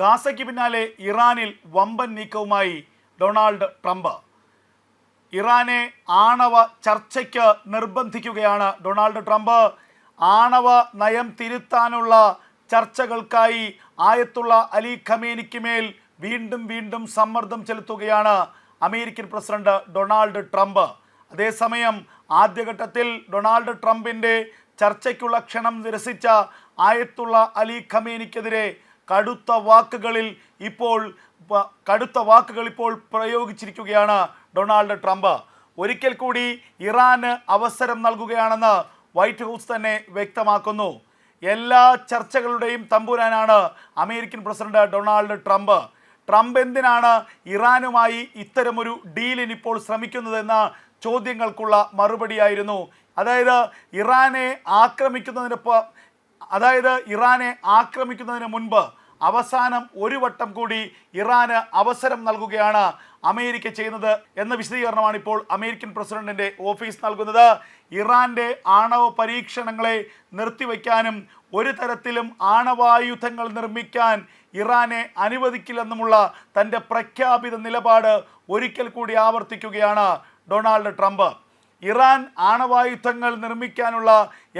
ഗാസയ്ക്ക് പിന്നാലെ ഇറാനിൽ വമ്പൻ നീക്കവുമായി ഡൊണാൾഡ് ട്രംപ്. ഇറാനെ ആണവ ചർച്ചയ്ക്ക് നിർബന്ധിക്കുകയാണ് ഡൊണാൾഡ് ട്രംപ്. ആണവ നയം തിരുത്താനുള്ള ചർച്ചകൾക്കായി ആയത്തുള്ള അലി ഖമേനിക്ക് മേൽ വീണ്ടും വീണ്ടും സമ്മർദ്ദം ചെലുത്തുകയാണ് അമേരിക്കൻ പ്രസിഡന്റ് ഡൊണാൾഡ് ട്രംപ്. അതേസമയം ആദ്യഘട്ടത്തിൽ ഡൊണാൾഡ് ട്രംപിന്റെ ചർച്ചയ്ക്കുള്ള ക്ഷണം നിരസിച്ച ആയത്തുള്ള അലി ഖമേനിക്കെതിരെ കടുത്ത വാക്കുകളിൽ ഇപ്പോൾ കടുത്ത വാക്കുകൾ ഇപ്പോൾ പ്രയോഗിച്ചിരിക്കുകയാണ് ഡൊണാൾഡ് ട്രംപ്. ഒരിക്കൽ കൂടി ഇറാന് അവസരം നൽകുകയാണെന്ന് വൈറ്റ് ഹൗസ് തന്നെ വ്യക്തമാക്കുന്നു. എല്ലാ ചർച്ചകളുടെയും തമ്പുരാനാണ് American president Donald Trump. Trump എന്തിനാണ് ഇറാനുമായി ഇത്തരമൊരു ഡീലിന് ഇപ്പോൾ ശ്രമിക്കുന്നതെന്ന ചോദ്യങ്ങൾക്കുള്ള മറുപടിയായിരുന്നു. അതായത് ഇറാനെ ആക്രമിക്കുന്നതിന് അതായത് ഇറാനെ ആക്രമിക്കുന്നതിന് മുൻപ് അവസാനം ഒരു വട്ടം കൂടി ഇറാന് അവസരം നൽകുകയാണ് അമേരിക്ക ചെയ്യുന്നത് എന്ന വിശദീകരണമാണ് ഇപ്പോൾ അമേരിക്കൻ പ്രസിഡന്റിന്റെ ഓഫീസ് നൽകുന്നത്. ഇറാന്റെ ആണവ പരീക്ഷണങ്ങളെ നിർത്തിവെക്കാനും ഒരു തരത്തിലും ആണവായുധങ്ങൾ നിർമ്മിക്കാൻ ഇറാനെ അനുവദിക്കില്ലെന്നുമുള്ള തന്റെ പ്രഖ്യാപിത നിലപാട് ഒരിക്കൽ കൂടി ആവർത്തിക്കുകയാണ് ഡൊണാൾഡ് ട്രംപ്. ഇറാൻ ആണവായുധങ്ങൾ നിർമ്മിക്കാനുള്ള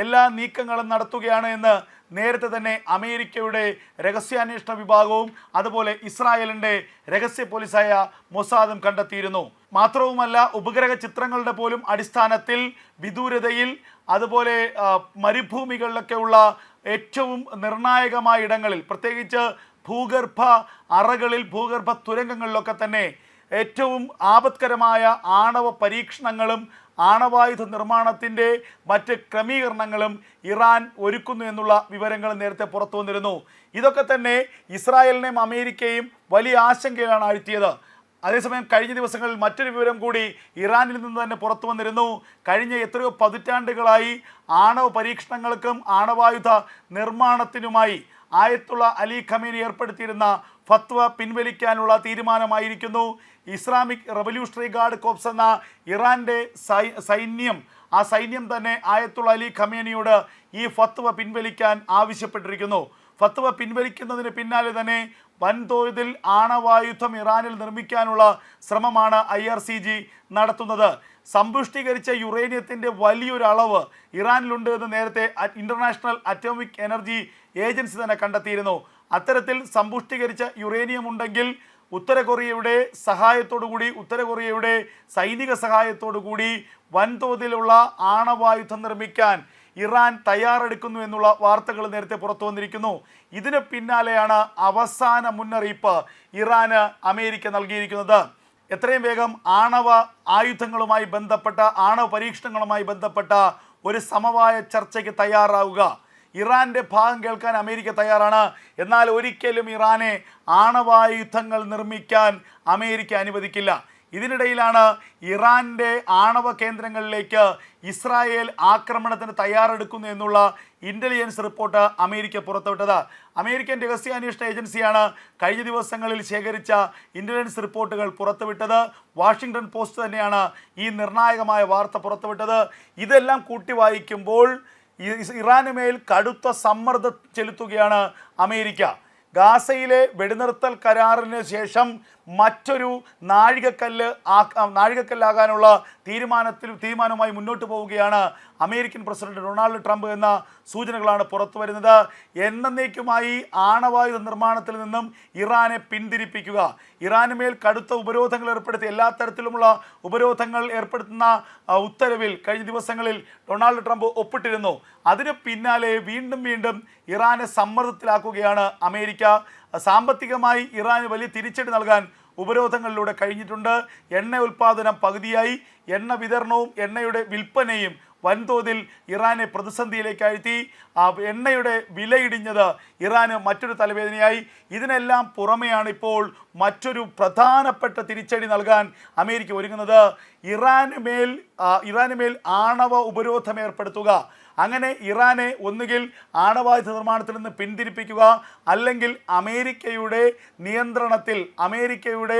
എല്ലാ നീക്കങ്ങളും നടത്തുകയാണ് എന്ന് നേരത്തെ തന്നെ അമേരിക്കയുടെ രഹസ്യാന്വേഷണ വിഭാഗവും അതുപോലെ ഇസ്രായേലിന്റെ രഹസ്യ പോലീസായ മൊസാദും കണ്ടെത്തിയിരുന്നു. മാത്രവുമല്ല ഉപഗ്രഹ ചിത്രങ്ങളുടെ പോലും അടിസ്ഥാനത്തിൽ വിദൂരതയിൽ അതുപോലെ മരുഭൂമികളിലൊക്കെയുള്ള ഏറ്റവും നിർണായകമായ ഇടങ്ങളിൽ പ്രത്യേകിച്ച് ഭൂഗർഭ അറകളിൽ ഭൂഗർഭ തുരങ്കങ്ങളിലൊക്കെ തന്നെ ഏറ്റവും ആപത്കരമായ ആണവ പരീക്ഷണങ്ങളും ആണവായുധ നിർമ്മാണത്തിന്റെ മറ്റ് ക്രമീകരണങ്ങളും ഇറാൻ ഒരുക്കുന്നു എന്നുള്ള വിവരങ്ങൾ നേരത്തെ പുറത്തു വന്നിരുന്നു. ഇതൊക്കെ തന്നെ ഇസ്രായേലിനെയും അമേരിക്കയും വലിയ ആശങ്കയിലാണ് ആഴ്ത്തിയത്. അതേസമയം കഴിഞ്ഞ ദിവസങ്ങളിൽ മറ്റൊരു വിവരം കൂടി ഇറാനിൽ നിന്ന് തന്നെ പുറത്തു വന്നിരുന്നു. കഴിഞ്ഞ എത്രയോ പതിറ്റാണ്ടുകളായി ആണവ പരീക്ഷണങ്ങൾക്കും ആണവായുധ നിർമ്മാണത്തിനുമായി ആയത്തുള്ള അലി ഖമീൻ ഏർപ്പെടുത്തിയിരുന്ന ഫത്വ പിൻവലിക്കാനുള്ള തീരുമാനമായിരിക്കുന്നു. ഇസ്ലാമിക് റവല്യൂഷണറി ഗാർഡ് കോപ്സ് എന്ന ഇറാന്റെ സൈന്യം ആ സൈന്യം തന്നെ ആയത്തുള്ള അലി ഖമേനിയോട് ഈ ഫത്വ പിൻവലിക്കാൻ ആവശ്യപ്പെട്ടിരിക്കുന്നു. ഫത്വ പിൻവലിക്കുന്നതിന് പിന്നാലെ തന്നെ വൻതോതിൽ ആണവായുധം ഇറാനിൽ നിർമ്മിക്കാനുള്ള ശ്രമമാണ് ഐ ആർ സി ജി നടത്തുന്നത്. സമ്പുഷ്ടീകരിച്ച യുറേനിയത്തിന്റെ വലിയൊരു അളവ് ഇറാനിലുണ്ട് എന്ന് നേരത്തെ ഇന്റർനാഷണൽ അറ്റോമിക് എനർജി ഏജൻസി തന്നെ കണ്ടെത്തിയിരുന്നു. അത്തരത്തിൽ സമ്പുഷ്ടീകരിച്ച യുറേനിയം ഉണ്ടെങ്കിൽ ഉത്തര കൊറിയയുടെ സഹായത്തോടുകൂടി ഉത്തര കൊറിയയുടെ സൈനിക സഹായത്തോടുകൂടി വൻതോതിലുള്ള ആണവായുധം നിർമ്മിക്കാൻ ഇറാൻ തയ്യാറെടുക്കുന്നു എന്നുള്ള വാർത്തകൾ നേരത്തെ പുറത്തു വന്നിരിക്കുന്നു. ഇതിന് പിന്നാലെയാണ് അവസാന മുന്നറിയിപ്പ് ഇറാന് അമേരിക്ക നൽകിയിരിക്കുന്നത്. എത്രയും വേഗം ആണവ ആയുധങ്ങളുമായി ബന്ധപ്പെട്ട ആണവ പരീക്ഷണങ്ങളുമായി ബന്ധപ്പെട്ട ഒരു സമവായ ചർച്ചയ്ക്ക് തയ്യാറാവുക. ഇറാന്റെ ഭാഗം കേൾക്കാൻ അമേരിക്ക തയ്യാറാണ്. എന്നാൽ ഒരിക്കലും ഇറാനെ ആണവായുധങ്ങൾ നിർമ്മിക്കാൻ അമേരിക്ക അനുവദിക്കില്ല. ഇതിനിടയിലാണ് ഇറാന്റെ ആണവ കേന്ദ്രങ്ങളിലേക്ക് ഇസ്രായേൽ ആക്രമണത്തിന് തയ്യാറെടുക്കുന്നു എന്നുള്ള ഇന്റലിജൻസ് റിപ്പോർട്ട് അമേരിക്ക പുറത്തുവിട്ടത്. അമേരിക്കൻ രഹസ്യാന്വേഷണ ഏജൻസിയാണ് കഴിഞ്ഞ ദിവസങ്ങളിൽ ശേഖരിച്ച ഇന്റലിജൻസ് റിപ്പോർട്ടുകൾ പുറത്തുവിട്ടത്. വാഷിങ്ടൺ പോസ്റ്റ് തന്നെയാണ് ഈ നിർണായകമായ വാർത്ത പുറത്തുവിട്ടത്. ഇതെല്ലാം കൂട്ടി വായിക്കുമ്പോൾ ഇറാന് മേൽ കടുത്ത സമ്മർദ്ദം ചെലുത്തുകയാണ് അമേരിക്ക. ഗാസയിലെ വെടിനിർത്തൽ കരാറിന് ശേഷം മറ്റൊരു നാഴികക്കല്ല് ആ നാഴികക്കല്ലാകാനുള്ള തീരുമാനത്തിൽ തീരുമാനവുമായി മുന്നോട്ട് പോവുകയാണ് അമേരിക്കൻ പ്രസിഡന്റ് ഡൊണാൾഡ് ട്രംപ് എന്ന സൂചനകളാണ് പുറത്തു വരുന്നത്. എന്നേക്കുമായി ആണവായുധ നിർമ്മാണത്തിൽ നിന്നും ഇറാനെ പിന്തിരിപ്പിക്കുക. ഇറാന് മേൽ കടുത്ത ഉപരോധങ്ങൾ ഏർപ്പെടുത്തി എല്ലാ തരത്തിലുമുള്ള ഉപരോധങ്ങൾ ഏർപ്പെടുത്തുന്ന ഉത്തരവിൽ കഴിഞ്ഞ ദിവസങ്ങളിൽ ഡൊണാൾഡ് ട്രംപ് ഒപ്പിട്ടിരുന്നു. അതിന് പിന്നാലെ വീണ്ടും വീണ്ടും ഇറാനെ സമ്മർദ്ദത്തിലാക്കുകയാണ് അമേരിക്ക. സാമ്പത്തികമായി ഇറാന് വലിയ തിരിച്ചടി നൽകാൻ ഉപരോധങ്ങളിലൂടെ കഴിഞ്ഞിട്ടുണ്ട്. എണ്ണ ഉൽപ്പാദനം പകുതിയായി. എണ്ണ വിതരണവും എണ്ണയുടെ വിൽപ്പനയും വൻതോതിൽ ഇറാനെ പ്രതിസന്ധിയിലേക്ക് അഴ്ത്തി. ആ എണ്ണയുടെ വിലയിടിഞ്ഞത് ഇറാന് മറ്റൊരു തലവേദനയായി. ഇതിനെല്ലാം പുറമെയാണ് ഇപ്പോൾ മറ്റൊരു പ്രധാനപ്പെട്ട തിരിച്ചടി നൽകാൻ അമേരിക്ക ഒരുങ്ങുന്നത്. ഇറാന് മേൽ ഇറാന് മേൽ ആണവ ഉപരോധം ഏർപ്പെടുത്തുക അങ്ങനെ ഇറാനെ ഒന്നുകിൽ ആണവായുധ നിർമ്മാണത്തിൽ നിന്ന് പിന്തിരിപ്പിക്കുക അല്ലെങ്കിൽ അമേരിക്കയുടെ നിയന്ത്രണത്തിൽ അമേരിക്കയുടെ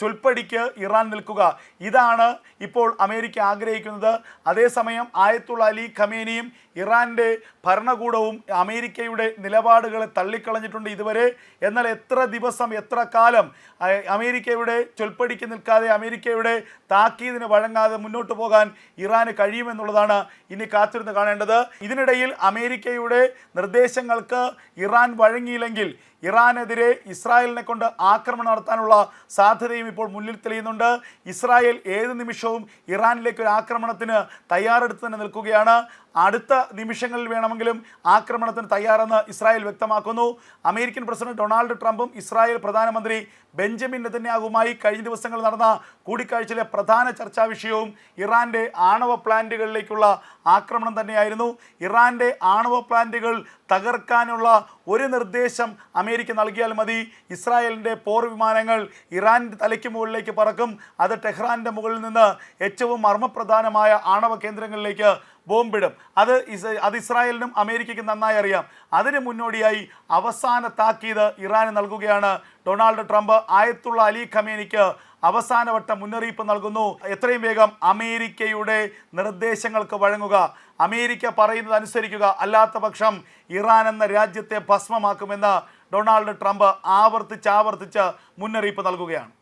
ചൊൽപ്പടിക്ക് ഇറാൻ നിൽക്കുക. ഇതാണ് ഇപ്പോൾ അമേരിക്ക ആഗ്രഹിക്കുന്നത്. അതേസമയം ആയത്തുള്ള അലി ഖമേനിയും ഇറാന്റെ ഭരണകൂടവും അമേരിക്കയുടെ നിലപാടുകളെ തള്ളിക്കളഞ്ഞിട്ടുണ്ട് ഇതുവരെ. എന്നാൽ എത്ര ദിവസം എത്ര കാലം അമേരിക്കയുടെ ചൊൽപ്പടിക്ക് നിൽക്കാതെ അമേരിക്കയുടെ താക്കീതിന് വഴങ്ങാതെ മുന്നോട്ട് പോകാൻ ഇറാന് കഴിയുമെന്നുള്ളതാണ് ഇനി കാത്തിരുന്ന് കാണേണ്ടത്. ഇതിനിടയിൽ അമേരിക്കയുടെ നിർദ്ദേശങ്ങൾക്ക് ഇറാൻ വഴങ്ങിയില്ലെങ്കിൽ ഇറാനെതിരെ ഇസ്രായേലിനെ കൊണ്ട് ആക്രമണം നടത്താനുള്ള സാധ്യതയും ഇപ്പോൾ മുന്നിൽ തെളിയുന്നുണ്ട്. ഇസ്രായേൽ ഏത് നിമിഷവും ഇറാനിലേക്ക് ഒരു ആക്രമണത്തിന് തയ്യാറെടുത്ത് തന്നെ നിൽക്കുകയാണ്. അടുത്ത നിമിഷങ്ങളിൽ വേണമെങ്കിലും ആക്രമണത്തിന് തയ്യാറെന്ന് ഇസ്രായേൽ വ്യക്തമാക്കുന്നു. അമേരിക്കൻ പ്രസിഡന്റ് ഡൊണാൾഡ് ട്രംപും ഇസ്രായേൽ പ്രധാനമന്ത്രി ബെഞ്ചമിൻ നെതന്യാഹുമായി കഴിഞ്ഞ ദിവസങ്ങൾ നടന്ന കൂടിക്കാഴ്ചയിലെ പ്രധാന ചർച്ചാ വിഷയവും ഇറാന്റെ ആണവ പ്ലാന്റുകളിലേക്കുള്ള ആക്രമണം തന്നെയായിരുന്നു. ഇറാന്റെ ആണവ പ്ലാന്റുകൾ തകർക്കാനുള്ള ഒരു നിർദ്ദേശം അമേരിക്ക നൽകിയാൽ മതി. ഇസ്രായേലിന്റെ പോർ വിമാനങ്ങൾ ഇറാന്റെ തലയ്ക്ക് മുകളിലേക്ക് പറക്കും. അത് ടെഹ്റാന്റെ മുകളിൽ നിന്ന് ഏറ്റവും മർമ്മപ്രധാനമായ ആണവ കേന്ദ്രങ്ങളിലേക്ക് ബോംബിടും. അത് അത് ഇസ്രായേലിനും അമേരിക്കയ്ക്കും നന്നായി അറിയാം. അതിന് മുന്നോടിയായി അവസാന താക്കീത് ഇറാന് നൽകുകയാണ്. ഡൊണാൾഡ് ട്രംപ് ആയത്തുള്ള അലി ഖമേനിക്ക് അവസാനവട്ട മുന്നറിയിപ്പ് നൽകുന്നു. എത്രയും വേഗം അമേരിക്കയുടെ നിർദ്ദേശങ്ങൾക്ക് വഴങ്ങുക. അമേരിക്ക പറയുന്നത് അനുസരിക്കുക. അല്ലാത്ത പക്ഷം ഇറാൻ എന്ന രാജ്യത്തെ ഭസ്മമാക്കുമെന്ന് ഡൊണാൾഡ് ട്രംപ് ആവർത്തിച്ച് ആവർത്തിച്ച് മുന്നറിയിപ്പ് നൽകുകയാണ്.